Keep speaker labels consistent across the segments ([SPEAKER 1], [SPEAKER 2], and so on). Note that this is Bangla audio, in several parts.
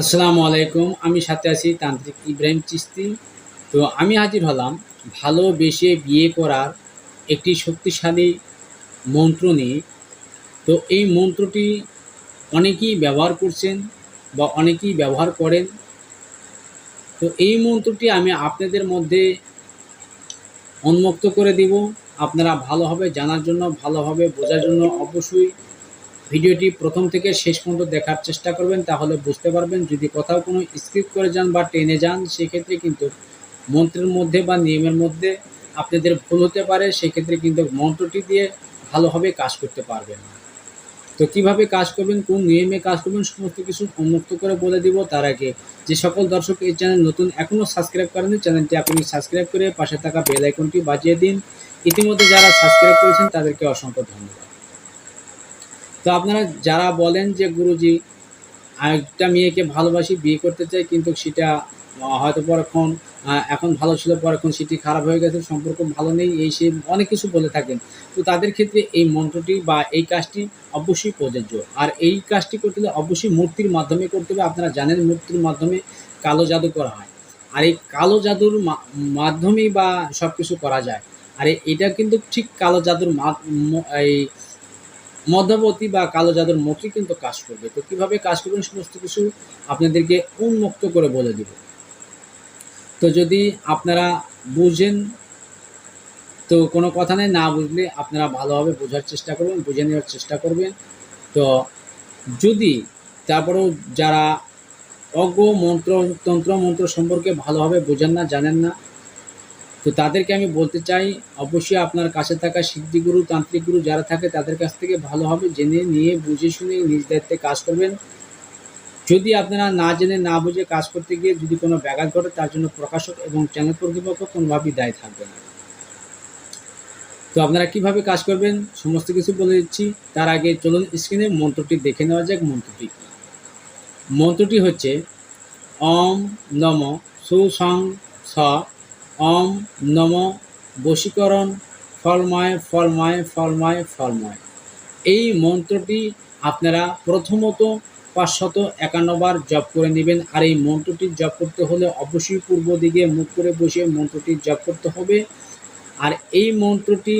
[SPEAKER 1] আসসালামু আলাইকুম, আমি সাথে আছি তান্ত্রিক ইব্রাহিম চিস্তি। তো আমি হাজির হলাম ভালোবেসে বিয়ে করার একটি শক্তিশালী মন্ত্র নিয়ে। তো এই মন্ত্রটি অনেকেই ব্যবহার করছেন বা অনেকেই ব্যবহার করেন। তো এই মন্ত্রটি আমি আপনাদের মধ্যে উন্মুক্ত করে দিব। আপনারা ভালোভাবে জানার জন্য ভালোভাবে বোঝার জন্য অবশ্যই ভিডিওটি প্রথম থেকে শেষ পর্যন্ত দেখার চেষ্টা করবেন, তাহলে বুঝতে পারবেন যদি কোথাও কোনো স্কিপ করে যান বা টেনে যান, সেক্ষেত্রে কিন্তু মন্ত্রের মধ্যে বা নিয়মের মধ্যে আপনাদের ভুল হতে পারে, সেক্ষেত্রে কিন্তু মন্ত্রটি দিয়ে ভালোভাবে কাজ করতে পারবেন না। তো কীভাবে কাজ করবেন, কোন নিয়মে কাজ করবেন, সমস্ত কিছু উন্মুক্ত করে বলে দিব। তার আগে যে সকল দর্শক এই চ্যানেল নতুন এখনও সাবস্ক্রাইব করেনি চ্যানেলটি আপনি সাবস্ক্রাইব করে পাশে থাকা বেল আইকনটি বাজিয়ে দিন। ইতিমধ্যে যারা সাবস্ক্রাইব করেছেন, তাদেরকে অসংখ্য ধন্যবাদ। তো আপনারা যারা বলেন যে গুরুজি একটা মেয়েকে ভালোবাসি, বিয়ে করতে চাই, কিন্তু সেটা হয়তো পরক্ষণ এখন ভালো ছিল, পরক্ষণ সেটি খারাপ হয়ে গেছে, সম্পর্ক ভালো নেই, এই সে অনেক কিছু বলে থাকেন। তো তাদের ক্ষেত্রে এই মন্ত্রটি বা এই কাজটি অবশ্যই প্রযোজ্য। আর এই কাজটি করতে হলে অবশ্যই মূর্তির মাধ্যমে করতে হবে। আপনারা জানেন মূর্তির মাধ্যমে কালো জাদু করা হয়। আর এই কালো জাদুর মাধ্যমেই বা সব কিছু করা যায়। আর এটা কিন্তু ঠিক কালো জাদুর এই মধ্যবর্তী বা কালো জাদুর মুখই কিন্তু কাজ করবে। তো কীভাবে কাজ করবেন সমস্ত কিছু আপনাদেরকে উন্মুক্ত করে বলে দিব। তো যদি আপনারা বুঝেন, তো কোনো কথা নেই, না বুঝলে আপনারা ভালোভাবে বোঝার চেষ্টা করবেন, বুঝে নেওয়ার চেষ্টা করবেন। তো যদি তারপরেও যারা অজ্ঞ মন্ত্র, তন্ত্র, মন্ত্র সম্পর্কে ভালোভাবে বোঝেন না, জানেন না তো তাদেরকে আমি বলতে চাই, অবশ্যই আপনার কাছে থাকা সিদ্ধিগুরু তান্ত্রিক গুরু যারা থাকে তাদের কাছ থেকে ভালোভাবে জেনে নিয়ে, বুঝে শুনে নিজ দায়িত্বে কাজ করবেন। যদি আপনারা না জেনে, না বুঝে কাজ করতে গিয়ে যদি কোনো ব্যাঘাত ঘটে, তার জন্য প্রকাশক এবং চ্যানেল কর্তৃপক্ষ কোনোভাবেই দায়ী থাকবে না। তো আপনারা কীভাবে কাজ করবেন, সমস্ত কিছু বলে দিচ্ছি। তার আগে চলুন স্ক্রিনে মন্ত্রটি দেখে নেওয়া যাক, মন্ত্রটি কি। মন্ত্রটি হচ্ছে অম নম সুসং স অম নম বশীকরণ, ফলময় ফলময় ফলময় ফলময়। এই মন্ত্রটি আপনারা প্রথমত পাঁচশত একান্ন বার জপ করে নেবেন। আর এই মন্ত্রটি জপ করতে হলে অবশ্যই পূর্ব দিকে মুখ করে বসে মন্ত্রটি জপ করতে হবে। আর এই মন্ত্রটি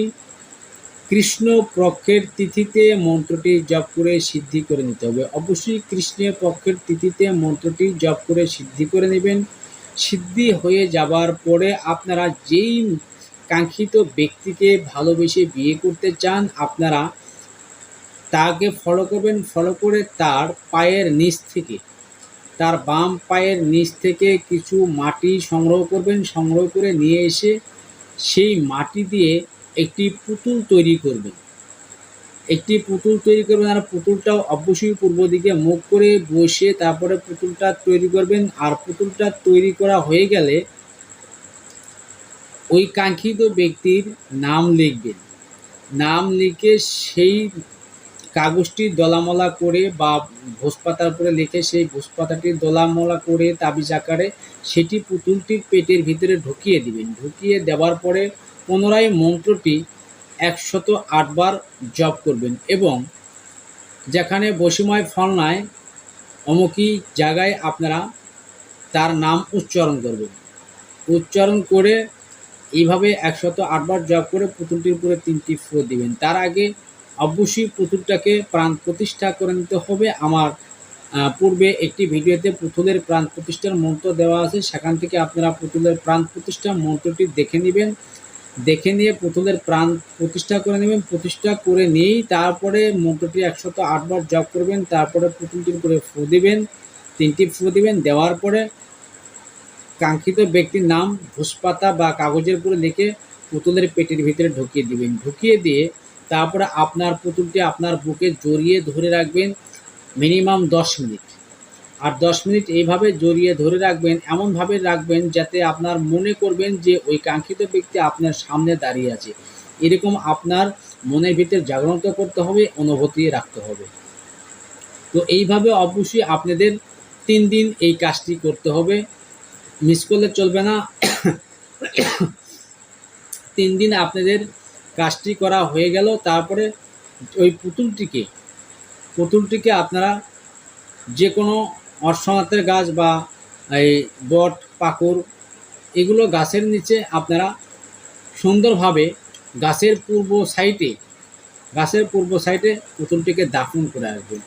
[SPEAKER 1] কৃষ্ণ পক্ষের তিথিতে মন্ত্রটি জপ করে সিদ্ধি করে নিতে হবে। অবশ্যই কৃষ্ণের পক্ষের তিথিতে মন্ত্রটি জপ করে সিদ্ধি করে নেবেন। সিদ্ধি হয়ে যাবার পরে আপনারা যেই কাঙ্ক্ষিত ব্যক্তিকে ভালোবেসে বিয়ে করতে চান, আপনারা তাকে ফলো করবেন। ফলো করে তার পায়ের নিচ থেকে, তার বাম পায়ের নিচ থেকে কিছু মাটি সংগ্রহ করবেন। সংগ্রহ করে নিয়ে এসে সেই মাটি দিয়ে একটি পুতুল তৈরি করবেন। একটি পুতুল তৈরি করবেন আর পুতুলটাও অবশ্যই পূর্ব দিকে মুখ করে বসে তারপরে পুতুলটা তৈরি করবেন। আর পুতুলটা তৈরি করা হয়ে গেলে ওই কাঙ্ক্ষিত ব্যক্তির নাম লিখবেন। নাম লিখে সেই কাগজটি দলামলা করে বা ভোজপাতার উপরে লিখে সেই ভোজপাতাটি দলামলা করে তাবিজ আকারে সেটি পুতুলটির পেটের ভিতরে ঢুকিয়ে দিবেন। ঢুকিয়ে দেওয়ার পরে পুনরায় মন্ত্রটি একশত আটবার জপ করবেন এবং যেখানে বসিময় ফলনায় অমুকি জায়গায় আপনারা তার নাম উচ্চারণ করবেন। উচ্চারণ করে এইভাবে একশত আটবার জপ করে পুতুলটির উপরে তিনটি ফু দিবেন। তার আগে অবশ্যই পুতুলটাকে প্রাণ প্রতিষ্ঠা করে নিতে হবে। আমার পূর্বে একটি ভিডিওতে পুতুলের প্রাণ প্রতিষ্ঠার মন্ত্র দেওয়া আছে। সেখান থেকে আপনারা পুতুলের প্রাণ প্রতিষ্ঠা মন্ত্রটি দেখে নেবেন। দেখে নিয়ে পুতুলের প্রাণ প্রতিষ্ঠা করে নেবেন, প্রতিষ্ঠা করে নিয়েই তারপরে মন্ত্রটি একশত আটবার জপ করবেন, তারপরে পুতুলটির উপরে ফু দিবেন, তিনটি ফু দিবেন, দেওয়ার পরে কাঙ্ক্ষিত ব্যক্তির নাম ঘুষপাতা বা কাগজের উপরে লিখে পুতুলের পেটের ভিতরে ঢুকিয়ে দিবেন। ঢুকিয়ে দিয়ে তারপরে আপনার পুতুলটি আপনার বুকে জড়িয়ে ধরে রাখবেন মিনিমাম দশ মিনিট। আর দশ মিনিট এইভাবে জড়িয়ে ধরে রাখবেন, এমনভাবে রাখবেন যাতে আপনার মনে করবেন যে ওই কাঙ্ক্ষিত ব্যক্তি আপনার সামনে দাঁড়িয়ে আছে। এরকম আপনার মনের ভিতরে জাগ্রত করতে হবে, অনুভূতি রাখতে হবে। তো এইভাবে অবশ্যই আপনাদের তিন দিন এই কাজটি করতে হবে। মিস করলে চলবে না। তিন দিন আপনাদের কাজটি করা হয়ে গেল। তারপরে ওই পুতুলটিকে পুতুলটিকে আপনারা যে কোনো অশ্বনাথের গাছ বা এই বট পাকুর এগুলো গাছের নিচে আপনারা সুন্দরভাবে গাছের পূর্ব সাইডে, গাছের পূর্ব সাইডে পুতুলটিকে দাফন করে আসবেন।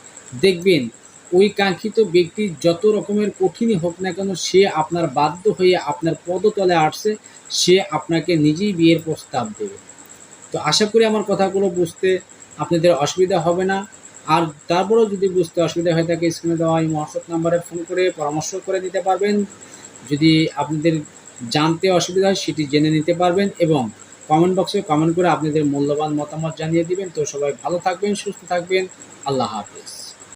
[SPEAKER 1] দেখবেন ওই কাঙ্ক্ষিত ব্যক্তি যত রকমের কঠিনই হোক না কেন সে আপনার বাধ্য হয়ে আপনার পদতলে আসছে, সে আপনাকে নিজেই বিয়ের প্রস্তাব দেবে। তো আশা করি আমার কথাগুলো বুঝতে আপনাদের অসুবিধা হবে না। আর তারপরেও যদি বুঝতে অসুবিধা হয়ে থাকে স্ক্রিনে দেওয়া এই হোয়াটসঅ্যাপ নাম্বারে ফোন করে পরামর্শ করে দিতে পারবেন। যদি আপনাদের জানতে অসুবিধা হয়, সেটি জেনে নিতে পারবেন এবং কমেন্ট বক্সে কমেন্ট করে আপনাদের মূল্যবান মতামত জানিয়ে দিবেন। তো সবাই ভালো থাকবেন, সুস্থ থাকবেন। আল্লাহ হাফিজ।